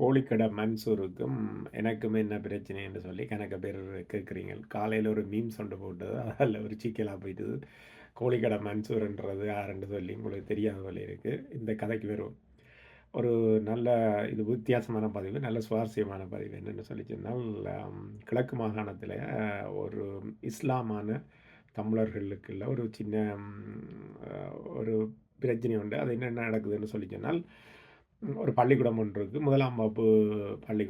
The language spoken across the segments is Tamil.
கோழிக்கடை மன்சூருக்கும் எனக்கும் என்ன பிரச்சனைன்னு சொல்லி கணக்க பேர் கேட்குறீங்க. காலையில் ஒரு மீம் சொண்டு போட்டது. அதில் ஒரு சிக்கலாக போயிட்டுது கோழிக்கடை மன்சூர்ன்றது யாருன்னு சொல்லி உங்களுக்கு தெரியாத சொல்லி இருக்குது இந்த கதைக்கு வரும் ஒரு நல்ல இது வித்தியாசமான பதிவு நல்ல சுவாரஸ்யமான பதிவு என்னென்னு சொல்லி சொன்னால் கிழக்கு மாகாணத்தில் ஒரு இஸ்லாமான தமிழர்களுக்குள்ள ஒரு சின்ன ஒரு பிரச்சனை உண்டு. அது என்னென்ன நடக்குதுன்னு சொல்லி சொன்னால் ஒரு பள்ளிக்கூடம் ஒன்று இருக்குது முதலாம் வகுப்பு பள்ளி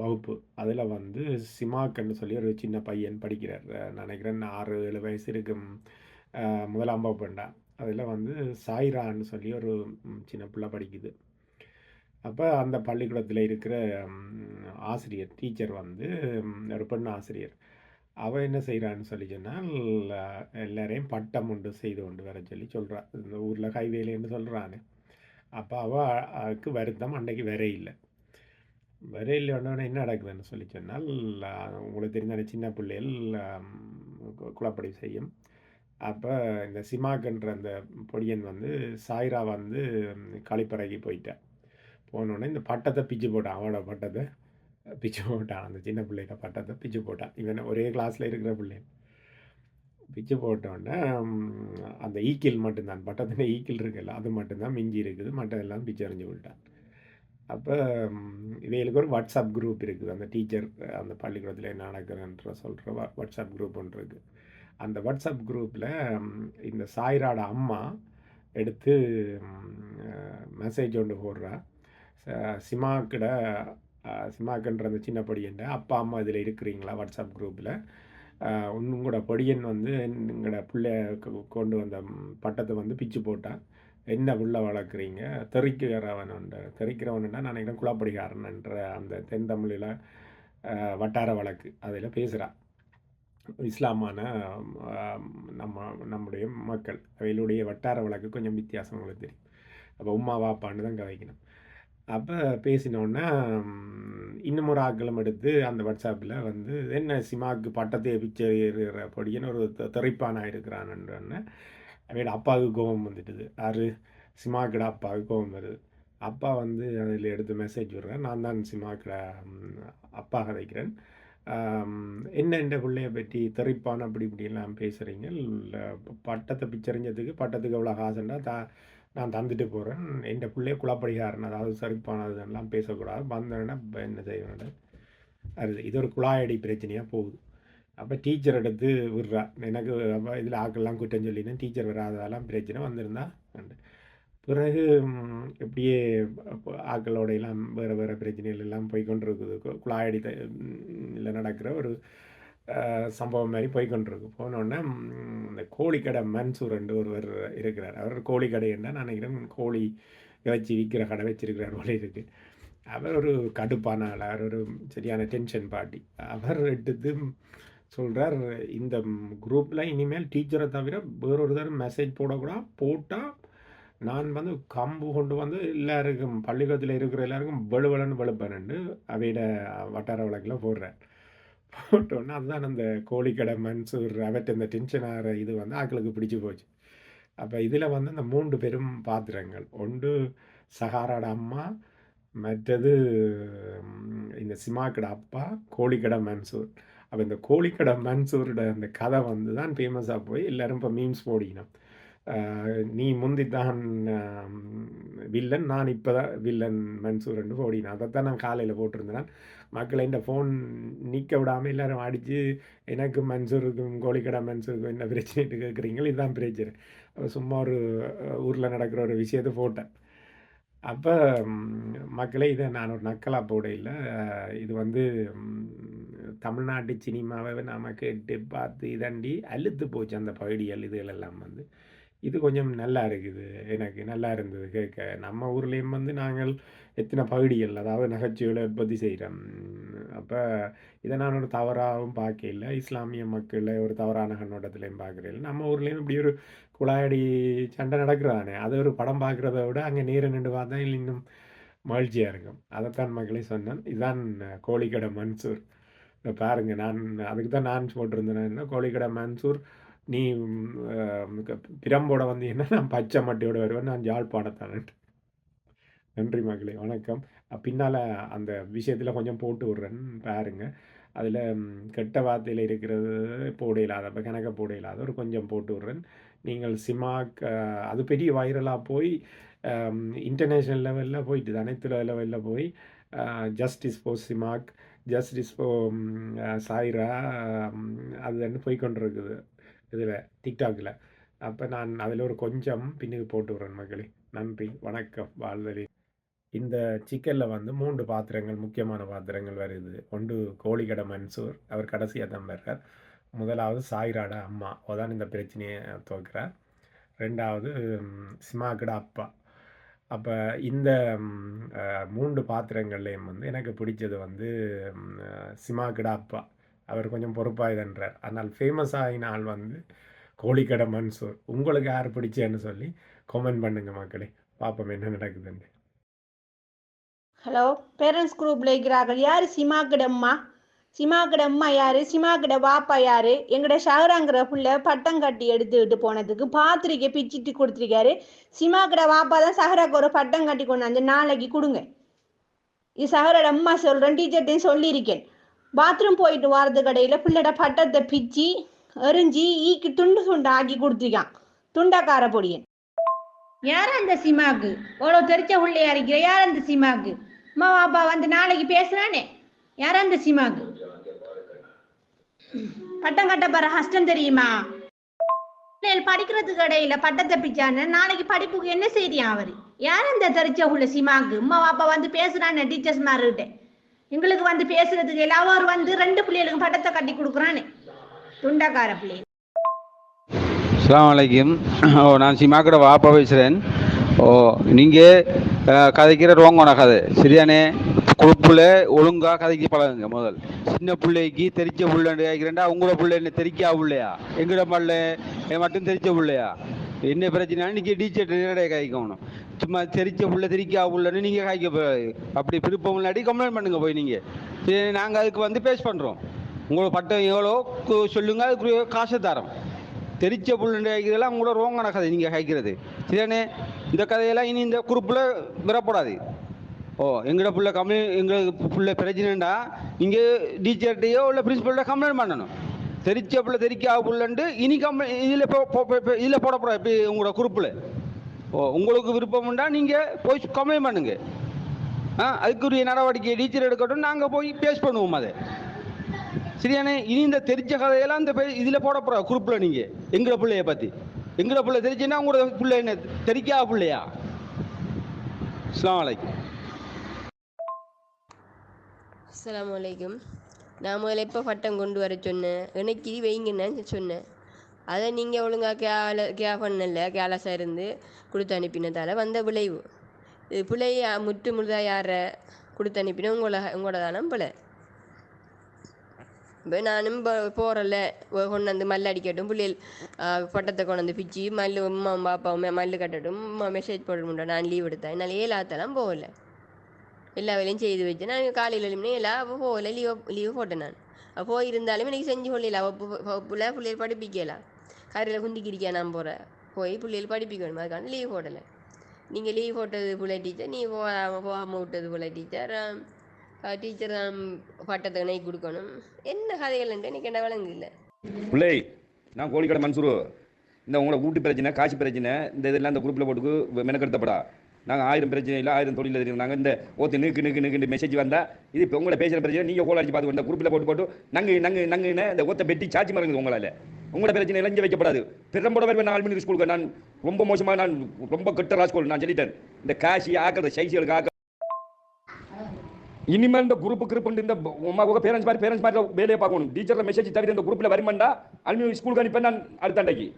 வகுப்பு. அதில் வந்து சிமாக்கன்னு சொல்லி ஒரு சின்ன பையன் படிக்கிறார். நினைக்கிறேன் ஆறு ஏழு வயசு இருக்கும். முதலாம் வகுப்புண்டா அதில் வந்து சாய்ரான்னு சொல்லி ஒரு சின்ன பிள்ளை படிக்குது. அப்போ அந்த பள்ளிக்கூடத்தில் இருக்கிற ஆசிரியர் டீச்சர் வந்து ஒரு பெண் ஆசிரியர். அவள் என்ன செய்கிறான்னு சொல்லி சொன்னால் எல்லாரையும் பட்டம் உண்டு செய்து கொண்டு வர சொல்லி சொல்கிறான் இந்த ஊரில் ஹைவேலேன்னு சொல்கிறான்னு அப்போ அவளுக்கு வருத்தம் அன்றைக்கு வர இல்லை. வர இல்லைன்னா என்ன நடக்குதுன்னு சொல்லி சொன்னால் உங்களுக்கு தெரிந்த சின்ன பிள்ளைகள் குழப்படி செய்யும். அப்போ இந்த சிமாக்குன்ற அந்த பொடியன் வந்து சாய்ரா வந்து களிப்பறைக்கு போயிட்டேன் போனோடனே இந்த பட்டத்தை பிச்சு போட்டான். அவனோட பட்டத்தை பிச்சு போட்டான். அந்த சின்ன பிள்ளைகிட்ட பட்டத்தை பிச்சு போட்டான். இவன் ஒரே கிளாஸில் இருக்கிற பிள்ளை பிச்சு போட்டோன்னே அந்த e ஈக்கில் மட்டும்தான். பட்டத்தில் ஈக்கில் e இருக்குல்ல அது மட்டும்தான் மிஞ்சி இருக்குது. மற்றதெல்லாம் பிச்சு அறிஞ்சு விட்டான். அப்போ இவைகளுக்கு ஒரு வாட்ஸ்அப் குரூப் இருக்குது. அந்த டீச்சர் அந்த பள்ளிக்கூடத்தில் என்ன நடக்குதுன்ற சொல்கிற வாட்ஸ்அப் குரூப் ஒன்று இருக்குது அந்த வாட்ஸ்அப் குரூப்பில் இந்த சாய்ராட அம்மா எடுத்து மெசேஜ் ஒன்று போடுறா. சிமாக்கிட சிமாக்குன்ற அந்த சின்ன படியன்ற அப்பா அம்மா இதில் இருக்கிறீங்களா? வாட்ஸ்அப் குரூப்பில் உங்களோட பொடியன் வந்து எங்களோட பிள்ளை கொண்டு வந்த பட்டத்தை வந்து பிச்சு போட்டான் என்ன உள்ள வளர்க்குறீங்க? தெறிக்கிறவன் உண்டு. தெறிக்கிறவன்டா நான் நினைக்கிறேன் குலப்படிகாரன் என்ற அந்த தென் தமிழில் வட்டார வழக்கு அதில் பேசுகிறான் இஸ்லாமான நம்ம நம்முடைய மக்கள். அவையிலுடைய வட்டார வழக்கு கொஞ்சம் வித்தியாசம் உங்களுக்கு தெரியும். அப்போ உமா வாப்பான்னு தான் கதைக்கணும். அப்போ பேசினோன்னா இன்னும் ஒரு ஆக்களம் எடுத்து அந்த வாட்ஸ்அப்பில் வந்து என்ன சிமாவுக்கு பட்டத்தை பிச்சைற பொடின்னு ஒரு தெறிப்பானாக இருக்கிறான்ன்றன்னு அவையோட அப்பாவுக்கு கோபம் வந்துட்டுது. யார்? சிமாக்கிட அப்பாவுக்கு கோபம் வருது. அப்பா வந்து அதில் எடுத்து மெசேஜ் விடுறேன் நான் தான் சிமாக்கிட அப்பா கதைக்கிறேன். என்ன இந்த பிள்ளைய பற்றி தெறிப்பான் அப்படி இப்படிலாம் பேசுகிறீங்க பட்டத்தை பிச்சரிஞ்சதுக்கு பட்டத்துக்கு எவ்வளோ காசுண்டா தா நான் தந்துட்டு போகிறேன் என் பிள்ளைய குழப்படிகாரன் அதாவது சரிப்பானதுலாம் பேசக்கூடாது வந்தேன்னா என்ன செய்வேன் அது இது ஒரு குழாயடி பிரச்சனையாக போகுது அப்போ டீச்சர் எடுத்து விடுறா எனக்கு அப்போ இதில் ஆக்கெல்லாம் குற்றம் சொல்லினேன் டீச்சர் வராததெல்லாம் பிரச்சனை வந்திருந்தா பிறகு இப்படியே ஆக்களோடையெல்லாம் வேறு வேறு பிரச்சனைகள் எல்லாம் போய்கொண்டிருக்குது குழாயடி இல்லை நடக்கிற ஒரு சம்பவம் மாதிரி போய்கொண்டிருக்கு போனோடனே இந்த கோழிக்கடை மன்சூர் என்று ஒருவர் இருக்கிறார். அவர் கோழிக்கடை என்ன நான் நினைக்கிறேன் கோழி வச்சு விற்கிற கடை வச்சிருக்கிறார் போல இருக்குது அவர் ஒரு கடுப்பான ஆள் அவர் ஒரு சரியான டென்ஷன் பாட்டி அவர் எடுத்து சொல்கிறார் இந்த குரூப்பில் இனிமேல் டீச்சரை தவிர வேறொரு தரம் மெசேஜ் போடக்கூடாது போட்டால் நான் வந்து கம்பு கொண்டு வந்து எல்லாருக்கும் பள்ளிக்கூடத்தில் இருக்கிற எல்லாருக்கும் வெளுவலன்னு வெளுப்பேன்னு அவையிட வட்டார வழக்கில் போடுறேன் போட்டோன்னே அதுதான் அந்த கோழிக்கடை மன்சூர் அவற்ற இந்த டென்ஷன் ஆகிற இது வந்து ஆக்களுக்கு பிடிச்சி போச்சு. அப்போ இதில் வந்து அந்த மூன்று பெரும் பாத்திரங்கள். ஒன்று சஹாராட அம்மா. மற்றது இந்த சிமாக்கடை அப்பா கோழிக்கடை மன்சூர் அப்போ இந்த கோழிக்கடை மன்சூரோட அந்த கதை வந்து தான் ஃபேமஸாக போய் எல்லோரும் இப்போ மீம்ஸ் போடிக்கணும். நீ முந்தித்தான் வில்லன் நான் இப்போ தான் வில்லன் மன்சூர் என்று ஓடினேன். அதைத்தான் நான் காலையில் போட்டிருந்தேன். மக்களை இந்த ஃபோன் நிற்க விடாமல் எல்லோரும் அடித்து எனக்கு மன்சூருக்கும் கோழிக்கடை மன்சூருக்கும் என்ன பிரச்சனைட்டு கேட்குறீங்களோ இதுதான் பிரச்சனை. சும்மா ஒரு ஊரில் நடக்கிற ஒரு விஷயத்தை போட்டேன். அப்போ மக்களே இதை நான் ஒரு நக்கலாக போடையில் இது வந்து தமிழ்நாட்டு சினிமாவை நாம் கேட்டு பார்த்து இதண்டி அழுத்து போச்சு அந்த பகுதிகள் இதுகளெல்லாம் வந்து. இது கொஞ்சம் நல்லா இருக்குது. எனக்கு நல்லா இருந்தது கேட்க. நம்ம ஊர்லேயும் வந்து நாங்கள் எத்தனை பகுதிகள் அதாவது நகைச்சுவைகளை உற்பத்தி செய்கிறோம் அப்போ இதை நான் ஒரு தவறாகவும் பார்க்கல இஸ்லாமிய மக்களை ஒரு தவறான கண்ணோட்டத்திலையும் பார்க்குறேன் நம்ம ஊர்லேயும் இப்படி ஒரு குழாயடி சண்டை நடக்கிறதானே அதை ஒரு படம் பார்க்குறத விட அங்கே நீரை நின்று பார்த்தா இன்னும் மகிழ்ச்சியாக இருக்கும். அதைத்தான் மக்களே சொன்னேன். இதுதான் கோழிக்கடை மன்சூர். பாருங்கள் நான் அதுக்கு தான் நான் போட்டிருந்தேன். கோழிக்கடை மன்சூர் நீ பிரம்போட வந்தீங்கன்னா நான் பச்சை மட்டையோடு வருவேன் நான் யாழ்ப்பாணத்தானன் நன்றி மகளே வணக்கம். பின்னால் அந்த விஷயத்தில் கொஞ்சம் போட்டு விடுறேன் பாருங்க. அதில் கெட்ட வார்த்தையில் இருக்கிறது போட இல்லாத இப்போ கணக்க போட இல்லாத ஒரு கொஞ்சம் போட்டு விடுறேன். நீங்கள் சிமாக் அது பெரிய வைரலாக போய் இன்டர்நேஷ்னல் லெவலில் போயிட்டு அனைத்து லெவலில் போய் ஜஸ்டிஸ் ஃபோ சிமாக் ஜஸ்டிஸ் ஃபோ சாய்ரா அது வந்து போய் கொண்டிருக்குது இதில் டிக்டாக்கில் அப்போ நான் அதில் ஒரு கொஞ்சம் பின்னுக்கு போட்டு விட்றேன் மக்களே. நன்றி வணக்கம் வாழ்தலி. இந்த சிக்கனில் வந்து மூன்று பாத்திரங்கள் முக்கியமான பாத்திரங்கள் வருது ஒன்று கோழிக்கடை மன்சூர் அவர் கடைசியாக தான் வர்றார். முதலாவது சாய்ராட அம்மா. அதான் இந்த பிரச்சனையை துவக்கிறார். ரெண்டாவது சிமாக்கட அப்பா. அப்போ இந்த மூன்று பாத்திரங்கள்லேயும் வந்து எனக்கு பிடிச்சது வந்து சிமாக்கட அப்பா. அவர் கொஞ்சம் பொறுப்பாக இதன்றார் ஆனால் ஃபேமஸ் ஆகின ஆள் வந்து கோழிக்கடை மன்சூர் உங்களுக்கு யார் பிடிச்சேன்னு சொல்லி கமெண்ட் பண்ணுங்க மக்களே. பார்ப்போம் என்ன நடக்குதுன்னு. ஹலோ பேரண்ட்ஸ் குரூப்ல இருக்கிறார்கள். யாரு? சிமாக்கிட சிமா சிமாக்கிட அம்மா யாரு? கிட வாப்பா யாரு? எங்கட ஷஹராங்கிற புள்ள பட்டம் கட்டி எடுத்துக்கிட்டு போனதுக்கு பாத்திரிக்கை பிச்சிட்டு கொடுத்துருக்காரு. சிமா கிட வாப்பா தான் சஹராக்கு ஒரு பட்டம் கட்டி கொண்டாந்து நாளைக்கு கொடுங்க. இது சஹரோட அம்மா சொல்றேன் டீச்சர்ட்டையும் சொல்லியிருக்கேன். பாத்ரூம் போயிட்டு வரது கடையில பிள்ளைட பட்டத்தை பிச்சு எரிஞ்சு ஈக்கு துண்டு துண்டு ஆக்கி கொடுத்துருக்கான் துண்டக்கார பொடியன். யார் அந்த சிமாக்கு? அவ்வளோ தெரிச்ச உள்ளையா இருக்கிற யார் அந்த சிமாக்கு? அம்மா பாப்பா வந்து நாளைக்கு பேசுறானே. யார் அந்த சிமாக்கு? பட்டம் கட்ட பாரு ஹஸ்டம் தெரியுமா? பிள்ளைகள் படிக்கிறதுக்கு இடையில பட்டத்தை பிச்சான்னு நாளைக்கு படிப்புக்கு என்ன செய்தியா அவரு? யார் அந்த தெரிச்ச உள்ள சிமாக்கு? அம்மா பாப்பா வந்து பேசுறானே டீச்சர்ஸ் மாருகிட்ட. எங்களுக்கு வந்து பேசுறதுக்கு எல்லாம் அவர் வந்து ரெண்டு பிள்ளைகளுக்கு பட்டத்தை கட்டி கொடுக்குறானே துண்டக்கார பிள்ளை. அஸ்லாம் வலைக்கும் ஓ நான் சிமாக்கட வாப்பா பேசுகிறேன் ஓ நீங்கள் கதைக்கிற ரோங்கோன கதை. சரியானே குழுப்புல ஒழுங்கா கதைக்கு பழகுங்க முதல். சின்ன பிள்ளைக்கு தெரிச்ச புள்ளன்னு கேட்கிறேன்டா உங்களோட பிள்ளை என்ன தெரிக்கா பிள்ளையா எங்கட பல்ல மட்டும் தெரிச்ச பிள்ளையா? என்ன பிரச்சனை? நீங்கள் டீச்சர் நேரடியாக காய்க்கணும்? சும்மா தெரிச்ச புள்ள தெரிக்கா உள்ளன்னு நீங்கள் காய்க்க அப்படி விருப்பம் இல்லாட்டி கம்ப்ளைண்ட் பண்ணுங்க போய் நீங்கள் சரி நாங்கள் அதுக்கு வந்து பேஸ் பண்ணுறோம் உங்களோட பட்டம் எவ்வளோ சொல்லுங்க அதுக்கு காசை தரோம். தெரிச்ச புள்ளுன்ற காய்க்கிறதெல்லாம் உங்களோட ரோங்கான கதை நீங்கள் காய்க்கிறது. சரியானே இந்த கதையெல்லாம் இனி இந்த குரூப்பில் விடப்படாது. ஓ எங்கட புள்ள கம்ப்ளைண்ட் எங்களுக்கு புள்ள பிரச்சனைண்டா? இங்கே டீச்சர்கிட்டையோ இல்லை பிரின்சிபல்கிட்ட கம்ப்ளைண்ட் பண்ணணும். தெரிச்ச பிள்ளை தெரிக்கா புள்ளன்ட்டு இனி கம்ப்ளை இதில் இதில் போடப்படாது. இப்போ உங்களோட குரூப்பில். ஓ உங்களுக்கு விருப்பம் நீங்கள் போய் கம்ப்ளைண்ட் பண்ணுங்க. ஆ அதுக்குரிய நடவடிக்கை டீச்சர் எடுக்கட்டும். நாங்கள் போய் பேஸ் பண்ணுவோம் அதை. சரியானே? இனி இந்த தெரிஞ்ச கதையெல்லாம் இந்த பே- இதுல போட நீங்கள் எங்களை பிள்ளைய பற்றி எங்களை பிள்ளை தெரிஞ்சுன்னா உங்களோட பிள்ளை என்ன? தெரிக்கா பிள்ளையா? அஸ்லாம் அலைக்கும். அஸ்லாம் அலைக்கும். நான் முதல்ல எப்போ பட்டம் கொண்டு வர சொன்னேன்? எனக்கு வைங்கன்னு சொன்னேன். அதை நீங்கள் ஒழுங்கா கேல கே பண்ணல கேலஸாக இருந்து கொடுத்து அனுப்பினதால் வந்த விளைவு. இது முற்று முழுதாக யாரை கொடுத்து அனுப்பினா உங்களை உங்களோட தானே பிள்ளை. இப்போ நானும் போகிறல கொண்டு வந்து மல்லு அடிக்கட்டும். பிள்ளைகள் பட்டத்தை கொண்டு வந்து பிச்சு மல்லு அம்மா பாப்பாவும் மல்லு கட்டட்டும். மெசேஜ் போடணும் நான் லீவ் எடுத்தேன். என்னால் ஏழாத்தெல்லாம் போகல. எல்லா வேலையும் செய்து வச்சு நான் காலையில் எழுப்பினே எல்லாம் அப்போ போகல லீவ் லீவு போட்டேன் நான் அப்போ இருந்தாலும் எனக்கு செஞ்சு கொள்ளல அவள் பிள்ளை பிள்ளைகள் படிப்பிக்கலாம் கரையில் குந்திக்கிறிக்கா நான் போகிறேன் போய் பிள்ளைகள் படிப்பிக்கணும் அதுக்கான லீவ் போடலை நீங்கள் லீவ் போட்டது பிள்ளை டீச்சர் நீ போகாமல் போகாமல் விட்டது பிள்ளை டீச்சர் டீச்சர் பட்டத்தை நெய் கொடுக்கணும் என்ன கதைகள் எனக்கு என்ன விளங்கு இல்லை பிள்ளை நான் கோழிக்கடை மன்சூர் இந்த உங்களோட வீட்டு பிரச்சனை காசு பிரச்சனை இந்த இதெல்லாம் இந்த குரூப்பில் போட்டுக்கு மெனக்கெடுத்தப்படா நாங்கள் ஆயிரம் பிரச்சனை இல்லை ஆயிரம் தொழில் தெரியும் நாங்கள் இந்த ஓத்து நிற்கு நிற்கு நிற்கு மெசேஜ் வந்தால் இது இப்போ உங்களை பேசுகிற பிரச்சனை நீங்கள் கோல் அடிச்சு பார்த்து இந்த குரூப்பில் போட்டு போட்டு நங்கு நங்கு நங்குன்னு இந்த ஒத்த பெட்டி சாச்சி மறங்குது உங்களால். உங்களோட பிரச்சனை இளைஞ்ச வைக்கப்படாது. பெரும்போட வருவேன் நாலு மணிக்கு ஸ்கூலுக்கு நான் ரொம்ப மோசமாக நான் ரொம்ப கெட்ட ராஸ்கோல் நான் சொல்லிட்டேன். இந்த காசி ஆக்கிறது சைசிகளுக்கு ஆக்க இனிமேல் இந்த குரூப் குரூப் இந்த உங்க பேரண்ட்ஸ் மாதிரி பேரண்ட்ஸ் மாதிரி வேலையை பார்க்கணும். டீச்சர்ல மெசேஜ் தவிர இந்த குரூப்ல வருமாண்டா அனுப்பி ஸ்கூலுக்கு அனுப்பி நான் அடுத்த அண்டைக்கு